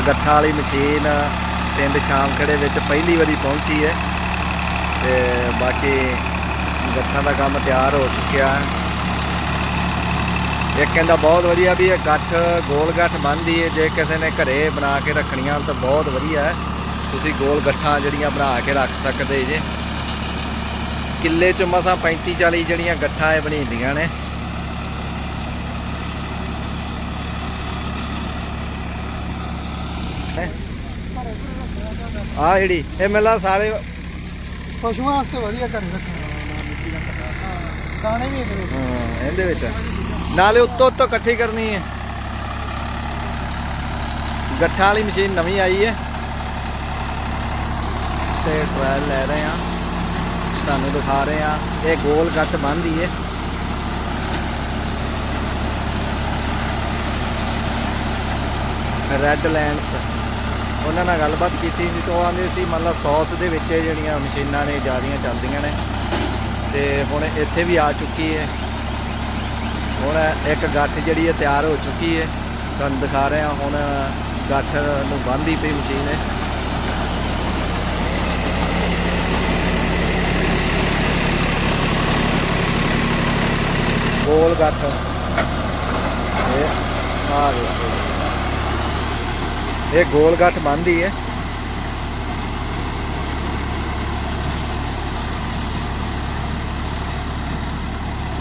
ਗੋਲ ਗੱਠਾਂ ਵਾਲੀ ਮਸ਼ੀਨ ਪਿੰਡ ਸ਼ਾਮਖੜੇ ਵਿੱਚ ਪਹਿਲੀ ਵਾਰੀ ਪਹੁੰਚੀ ਹੈ ਤੇ ਬਾਕੀ ਗੱਠਾਂ ਦਾ ਕੰਮ ਤਿਆਰ ਹੋ ਚੁੱਕਿਆ ਹੈ। ਇਹ ਕਹਿੰਦਾ ਬਹੁਤ ਵਧੀਆ ਵੀ ਇਹ ਗੱਠ ਗੋਲ ਗੱਠ ਬਣਦੀ ਹੈ। ਜੇ ਕਿਸੇ ਨੇ ਘਰੇ ਬਣਾ ਕੇ ਰੱਖਣੀਆਂ ਤਾਂ ਬਹੁਤ ਵਧੀਆ ਹੈ। ਤੁਸੀਂ ਗੋਲ ਗੱਠਾਂ ਜਿਹੜੀਆਂ ਬਣਾ ਕੇ ਰੱਖ ਸਕਦੇ ਜੇ। ਕਿੱਲੇ ਚ ਮਸਾਂ 35 40 ਜਿਹੜੀਆਂ ਗੱਠਾਂ ਇਹ ਬਣੀਦੀਆਂ ਨੇ। ਆ ਜਿਹੜੀ ਇਹ ਮੇਲਾ ਸਾਰੇ ਪਸ਼ੂਆਂ ਵਾਸਤੇ ਵਧੀਆ ਘਰੇ ਰੱਖਣਾ ਦਾਣੇ ਵੀ ਇਹਦੇ ਵਿੱਚ। ਹਾਂ ਇਹਦੇ ਵਿੱਚ। ਨਾਲੇ ਉੱਤੋਂ ਉੱਤੋਂ ਇਕੱਠੀ ਕਰਨੀ ਹੈ। ਗੱਠਾਂ ਵਾਲੀ ਮਸ਼ੀਨ ਨਵੀਂ ਆਈ ਹੈ। ਤੇ ਟ੍ਰਾਇਲ ਲੈ ਰਹੇ ਆ ਤੁਹਾਨੂੰ ਦਿਖਾ ਰਹੇ ਆ ਇਹ ਗੋਲ ਗੱਠ ਬੰਨਦੀ ਹੈ। ਰੈੱਡ ਲੈਂਡਸ ਉਹਨਾਂ ਨਾਲ ਗੱਲਬਾਤ ਕੀਤੀ ਸੀ ਤੇ ਉਹ ਆਂਦੇ ਸੀ ਮਤਲਬ ਸਾਊਥ ਦੇ ਵਿੱਚ ਇਹ ਜਿਹੜੀਆਂ ਮਸ਼ੀਨਾਂ ਨੇ, ਜ਼ਿਆਦੀਆਂ ਚੱਲਦੀਆਂ ਨੇ। ਤੇ ਹੁਣ ਇੱਥੇ ਵੀ ਆ ਚੁੱਕੀ ਹੈ ਹੁਣ ਇੱਕ ਗੱਠ ਜਿਹੜੀ ਹੈ ਤਿਆਰ ਹੋ ਚੁੱਕੀ ਹੈ ਤੁਹਾਨੂੰ ਦਿਖਾ ਰਹੇ ਹਾਂ ਹੁਣ ਗੱਠ ਨੂੰ ਬੰਨ੍ਹਦੀ ਪਈ ਮਸ਼ੀਨ ਹੈ ਗੋਲ ਗੱਠ। ਇਹ ਆ ਦੇਖੋ ਇਹ ਗੋਲ ਗੱਠ ਬੰਨ੍ਹਦੀ ਹੈ।